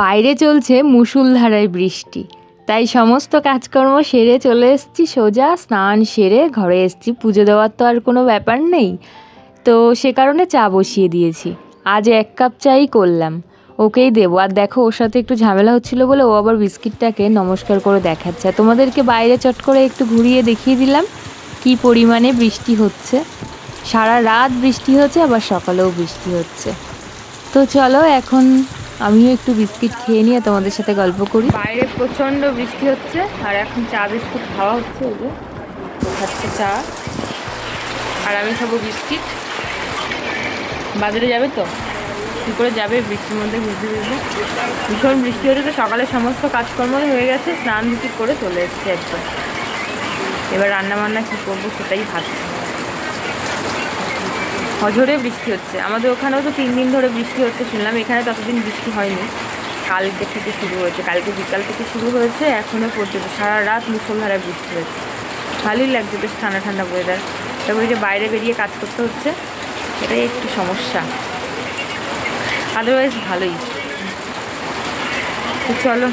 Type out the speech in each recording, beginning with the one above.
বাইরে চলছে মুষলধারায় বৃষ্টি। তাই সমস্ত কাজকর্ম সেরে চলে এসেছি সোজা, স্নান সেরে ঘরে এসেছি। পুজো দেওয়ার তো আর কোনো ব্যাপার নেই। তো সে কারণে চা বসিয়ে দিয়েছি। আজ এক কাপ চাই করলাম। ওকেই দেবো। আর দেখো, ওর সাথে একটু ঝামেলা হচ্ছিল বলে ও আবার বিস্কিটটাকে নমস্কার করে দেখাচ্ছে। তোমাদেরকে বাইরে চট করে একটু ঘুরিয়ে দেখিয়ে দিলাম কি পরিমাণে বৃষ্টি হচ্ছে। সারা রাত বৃষ্টি হচ্ছে, আবার সকালেও বৃষ্টি হচ্ছে। তো চলো, এখন আমিও একটু বিস্কিট খেয়ে নিয়ে তোমাদের সাথে গল্প করি। বাইরে প্রচণ্ড বৃষ্টি হচ্ছে, আর এখন চা, বিস্কুট খাওয়া হচ্ছে ওই যে। খাচ্ছে চা। আর আমি খাব বিস্কিট। বাজারে যাবে তো? কী করে যাবে বৃষ্টির মধ্যে ভিজতে ভিজতে ভীষণ বৃষ্টি হচ্ছে তো, সকালে সমস্ত কাজকর্ম হয়ে গেছে, স্নান ধুতি করে চলে এসছে একদম। এবার রান্না বান্না কী করব সেটাই ভাবছি। অঝরে বৃষ্টি হচ্ছে। আমাদের ওখানেও তো তিন দিন ধরে বৃষ্টি হচ্ছে, শুনলাম এখানে ততদিন বৃষ্টি হয়নি। কালকে থেকে শুরু হয়েছে, কালকে বিকাল থেকে শুরু হয়েছে, এখনও পর্যন্ত সারা রাত মুসলধারায় বৃষ্টি হচ্ছে ভালোই লাগছে বেশ ঠান্ডা ঠান্ডা ওয়েদার তারপরে যে বাইরে বেরিয়ে কাজ করতে হচ্ছে, এটাই একটু সমস্যা। আদারওয়াইজ ভালোই। চলো।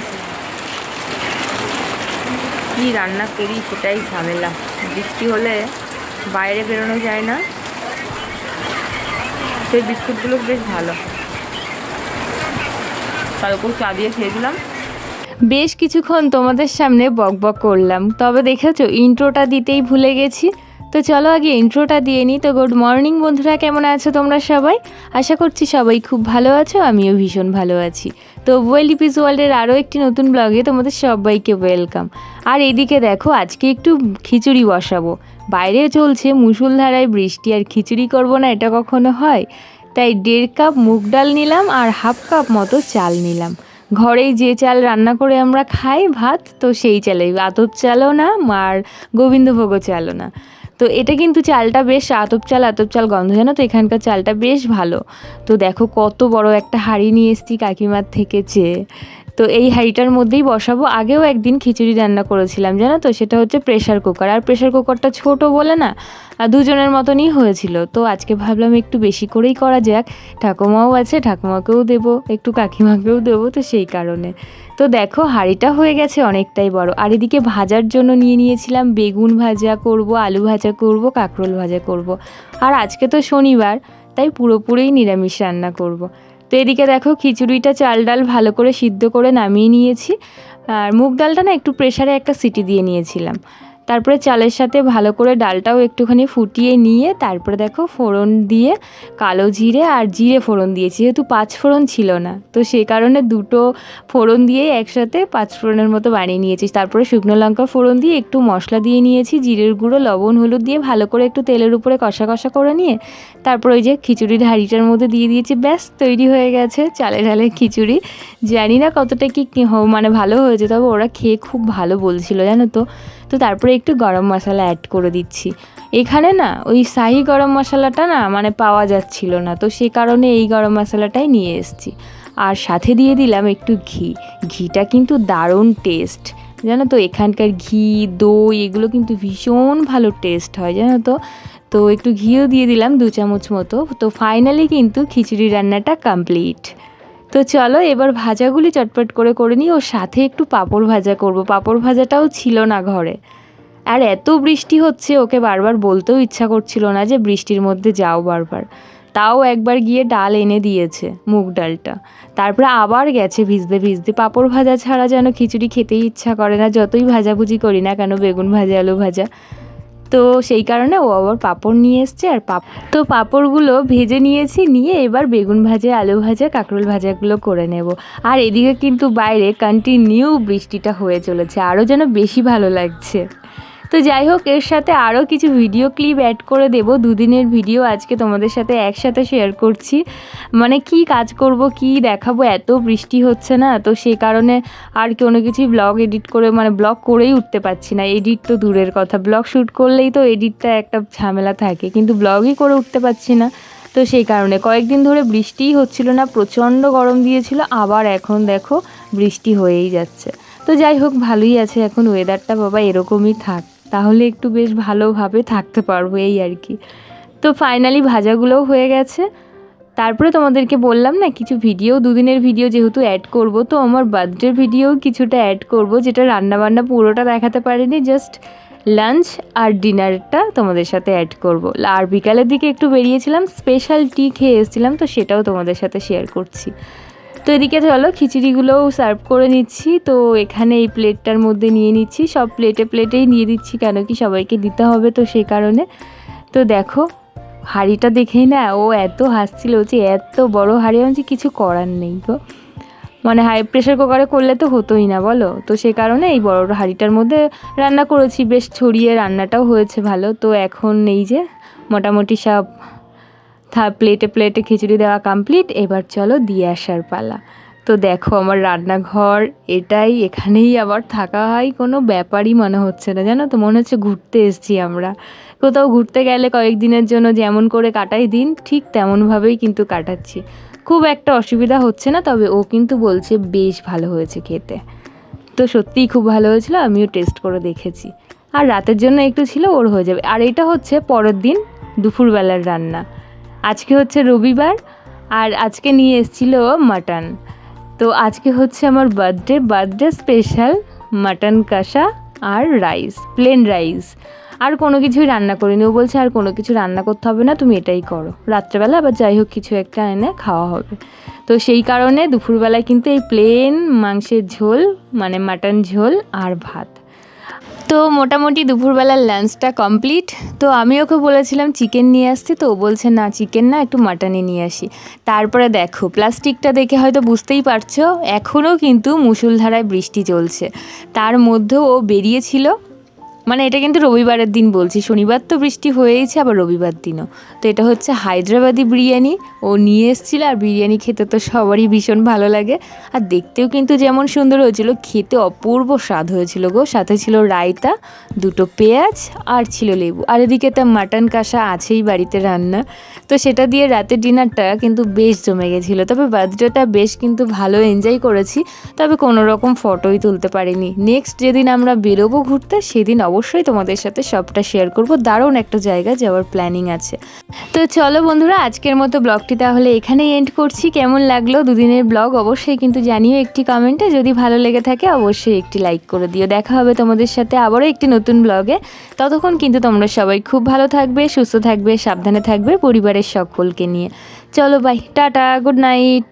কী রান্না করি সেটাই ঝামেলা। বৃষ্টি হলে বাইরে বেরোনো যায় না। সেই বিস্কুটগুলো বেশ ভালো। তার উপর চা দিয়ে খেয়েছিলাম বেশ কিছুক্ষণ তোমাদের সামনে বক বক করলাম। তবে দেখেছ ইন্ট্রোটা দিতেই ভুলে গেছি। তো চলো আগে ইন্ট্রোটা দিয়ে নিই। তো গুড মর্নিং বন্ধুরা, কেমন আছো তোমরা সবাই? আশা করছি সবাই খুব ভালো আছো, আমিও ভীষণ ভালো আছি। তো ওয়েল ইপিস ওয়ার্ল্ডের আরও একটি নতুন ব্লগে তোমাদের সবাইকে ওয়েলকাম আর এদিকে দেখো, আজকে একটু খিচুড়ি বসাবো। বাইরে চলছে মুসুলধারায় বৃষ্টি, আর খিচুড়ি করব না, এটা কখনো হয়? তাই দেড় কাপ মুগ ডাল নিলাম, আর হাফ কাপ মতো চাল নিলাম। ঘরেই যে চাল রান্না করে আমরা খাই ভাত, তো সেই চালেই। আতপ চালও না, আর গোবিন্দভোগও চালও না। তো এটা কিন্তু চালটা বেশ আতপ চাল আতপ চাল গন্ধ, জানো তো? এখানকার চালটা বেশ ভালো। তো দেখো কত বড় একটা হাড়ি নিয়ে এসছি কাকিমার থেকে চেয়ে তো এই হাঁড়িটার মধ্যেই বসাবো। আগেও একদিন খিচুড়ি রান্না করেছিলাম, জানো তো? সেটা হচ্ছে প্রেশার কুকার আর প্রেশার কুকারটা ছোট বলে না আর দুজনের মতনই হয়েছিল। তো আজকে ভাবলাম একটু বেশি করেই করা যাক। ঠাকুমাও আছে, ঠাকুমাকেও দেবো, একটু কাকিমাকেও দেবো তো সেই কারণে। তো দেখো, হাঁড়িটা হয়ে গেছে অনেকটাই বড়। আর এদিকে ভাজার জন্য নিয়ে নিয়েছিলাম বেগুন ভাজা করব, আলু ভাজা করব, কাঁকরোল ভাজা করব। আর আজকে তো শনিবার, তাই পুরোপুরিই নিরামিষ রান্না করব। তো এদিকে দেখো খিচুড়িটা চাল ডাল ভালো করে সিদ্ধ করে নামিয়ে নিয়েছি। আর মুগ ডালটা না একটু প্রেশারে একটা সিটি দিয়ে নিয়েছিলাম। তারপরে চালের সাথে ভালো করে ডালটাও একটুখানি ফুটিয়ে নিয়ে, তারপরে দেখো ফোড়ন দিয়ে কালো জিরে আর জিরে ফোড়ন দিয়েছি, যেহেতু পাঁচ ফোড়ন ছিল না। তো সে কারণে দুটো ফোড়ন দিয়েই একসাথে পাঁচ ফোড়নের মতো বানিয়ে নিয়েছি। তারপরে শুকনো লঙ্কা ফোড়ন দিয়ে একটু মশলা দিয়ে নিয়েছি, জিরের গুঁড়ো, লবণ, হলুদ দিয়ে ভালো করে একটু তেলের উপরে কষা কষা করে নিয়ে, তারপর ওই যে খিচুড়ির হাঁড়িটার মধ্যে দিয়ে দিয়েছি, ব্যাস তৈরি হয়ে গেছে চালে ঢালে খিচুড়ি। জানি না কতটা কি মানে ভালো হয়েছে, তবে ওরা খেয়ে খুব ভালো বলছিল, জানো তো। তো তারপরে একটু গরম মশলা অ্যাড করে দিচ্ছি। এখানে না, ওই শাহি গরম মশলাটা না মানে পাওয়া যাচ্ছিল না, তো সে কারণে এই গরম মশলাটাই নিয়ে এসেছি। আর সাথে দিয়ে দিলাম একটু ঘি। ঘিটা কিন্তু দারুণ টেস্ট জানো তো? এখানকার ঘি, দই এগুলো কিন্তু ভীষণ ভালো টেস্ট হয়, জানো তো? তো একটু ঘিও দিয়ে দিলাম দু চামচ মতো। তো ফাইনালি কিন্তু খিচুড়ি রান্নাটা কমপ্লিট তো চলো এবার ভাজাগুলি চটপট করে করে নিই, ওর সাথে একটু পাঁপড় ভাজা করব। পাঁপড় ভাজাটাও ছিল না ঘরে। আর এত বৃষ্টি হচ্ছে, ওকে বারবার বলতেও ইচ্ছা করছিল না যে বৃষ্টির মধ্যে যাও বারবার। তাও একবার গিয়ে ডাল এনে দিয়েছে, মুগ ডালটা। তারপরে আবার গেছে ভিজতে ভিজতে। পাঁপড় ভাজা ছাড়া যেন খিচুড়ি খেতেই ইচ্ছা করে না, যতই ভাজাভুজি করি না কেন, বেগুন ভাজা, আলু ভাজা। তো সেই কারণে ও আবার পাঁপড় নিয়ে এসছে আর পাপ তো পাঁপড়গুলো ভেজে নিয়েছি, নিয়ে এবার বেগুন ভাজা, আলু ভাজা, কাঁকরোল ভাজাগুলো করে নেব। আর এদিকে কিন্তু বাইরে কন্টিনিউ বৃষ্টিটা হয়ে চলেছে, আরও যেন বেশি ভালো লাগছে। তো যাই হোক, এর সাথে আরও কিছু ভিডিও ক্লিপ অ্যাড করে দেব। দুদিনের ভিডিও আজকে তোমাদের সাথে একসাথে শেয়ার করছি। মানে কি কাজ করব, কি দেখাবো, এত বৃষ্টি হচ্ছে না, তো সেই কারণে আর কোনো কিছুই ব্লগ এডিট করে মানে ব্লগ করেই উঠতে পারছি না। এডিট তো দূরের কথা ব্লগ শ্যুট করলেই তো এডিটটা একটা ঝামেলা থাকে, কিন্তু ব্লগই করে উঠতে পারছি না। তো সেই কারণে কয়েকদিন ধরে বৃষ্টিই হচ্ছিল না, প্রচণ্ড গরম দিয়েছিল, আবার এখন দেখো বৃষ্টি হয়েই যাচ্ছে। তো যাই হোক, ভালোই আছে এখন ওয়েদারটা বাবা এরকমই থাক। তাহলে একটু বেশ ভালোভাবে থাকতে পারব এই আর কি। তো ফাইনালি ভাজাগুলোও হয়ে গেছে। তারপরে তোমাদেরকে বললাম না, কিছু ভিডিও দুদিনের ভিডিও যেহেতু অ্যাড করব, তো আমার বার্থডের ভিডিও কিছুটা অ্যাড করব, যেটা রান্নাবান্না পুরোটা দেখাতে পারিনি জাস্ট লাঞ্চ আর ডিনারটা তোমাদের সাথে অ্যাড করব। আর বিকালের দিকে একটু বেরিয়েছিলাম স্পেশাল টি খেয়ে এসেছিলাম, তো সেটাও তোমাদের সাথে শেয়ার করছি। তো এদিকে চলো, খিচুড়িগুলোও সার্ভ করে নিচ্ছি। তো এখানে এই প্লেটটার মধ্যে নিয়ে নিচ্ছি। সব প্লেটে প্লেটেই নিয়ে দিচ্ছি, কেন কি সবাইকে দিতে হবে তো সেই কারণে। তো দেখো, হাঁড়িটা দেখেই না, ও এত হাসছিল যে এত বড় হাঁড়ি, আমি কিছু করার নেই গো। মানে হাই প্রেশার কুকারে করলে তো হতোই না, বলো? তো সে কারণে এই বড় হাঁড়িটার মধ্যে রান্না করেছি। বেশ ছড়িয়ে রান্নাটাও হয়েছে ভালো। তো এখন এই যে, মোটামুটি সব প্লেটে প্লেটে খিচুড়ি দেওয়া কমপ্লিট এবার চলো দিয়ে আসার পালা। তো দেখো আমার রান্নাঘর, এটাই এখানেই আবার থাকা হয়, কোনো ব্যাপারই মনে হচ্ছে না, জানো তো? মনে হচ্ছে ঘুরতে এসেছি আমরা। কোথাও ঘুরতে গেলে কয়েকদিনের জন্য যেমন করে কাটাই দিন, ঠিক তেমনভাবেই কিন্তু কাটাচ্ছি। খুব একটা অসুবিধা হচ্ছে না, তবে ও কিন্তু বলছে বেশ ভালো হয়েছে খেতে। তো সত্যিই খুব ভালো হয়েছিল, আমিও টেস্ট করে দেখেছি। আর রাতের জন্য একটু ছিল, ওর হয়ে যাবে। আর এটা হচ্ছে পরের দিন, দুপুরবেলার রান্না। আজকে হচ্ছে রবিবার আর আজকে নিয়ে এসেছিল মাটন। তো আজকে হচ্ছে আমার বার্থডে বার্থডে স্পেশাল মাটন কষা আর রাইস, প্লেন রাইস। আর কোনো কিছুই রান্না করিনি। ও বলছে, আর কোনো কিছু রান্না করতে হবে না, তুমি এটাই করো। রাত্রেবেলা আবার যাই হোক, কিছু একটা এনে খাওয়া হবে। তো সেই কারণে দুপুরবেলায় কিন্তু এই প্লেন মাংসের ঝোল মানে মাটন ঝোল আর ভাত। তো মোটামুটি দুপুরবেলার লাঞ্চটা কমপ্লিট তো আমি ওকে বলেছিলাম চিকেন নিয়ে আসতে। তো ও বলছে, না চিকেন না, একটু মাটনই নিয়ে আসি। তারপরে দেখো, প্লাস্টিকটা দেখে হয়তো বুঝতেই পারছ, এখনও কিন্তু মুসুলধারায় বৃষ্টি চলছে। তার মধ্যেও ও বেরিয়েছিল মানে এটা কিন্তু রবিবারের দিন বলছি। শনিবার তো বৃষ্টি হয়েইছে, আবার রবিবার দিনও। তো এটা হচ্ছে হায়দ্রাবাদি বিরিয়ানি। ও নিয়ে এসেছিল আর বিরিয়ানি খেতে তো সবারই ভীষণ ভালো লাগে। আর দেখতেও কিন্তু যেমন সুন্দর হয়েছিল, খেতে অপূর্ব স্বাদ হয়েছিল গো। সাথে ছিল রায়তা, দুটো পেঁয়াজ আর ছিল লেবু। আর এদিকে তো মাটন কষা আছেই বাড়িতে রান্না। তো সেটা দিয়ে রাতের ডিনারটা কিন্তু বেশ জমে গেছিল। তবে বার্থডেটা বেশ কিন্তু ভালো এনজয় করেছি। তবে কোনো রকম ফটোই তুলতে পারিনি। নেক্সট যেদিন আমরা বেরোবো ঘুরতে, সেদিন অবশ্যই তোমাদের সাথে সবটা শেয়ার করব। দারুণ একটা জায়গা যাওয়ার প্ল্যানিং আছে। তো চলো বন্ধুরা, আজকের মতো ব্লগটি তাহলে এখানেই এন্ড করছি। কেমন লাগল দুদিনের ব্লগ অবশ্যই কিন্তু জানিও একটি কমেন্টে যদি ভালো লেগে থাকে অবশ্যই একটি লাইক করে দিও। দেখা হবে তোমাদের সাথে আবারও একটি নতুন ব্লগে ততক্ষণ কিন্তু তোমরা সবাই খুব ভালো থাকবে, সুস্থ থাকবে, সাবধানে থাকবে পরিবারের সকলকে নিয়ে। চলো বাই টাটা গুড নাইট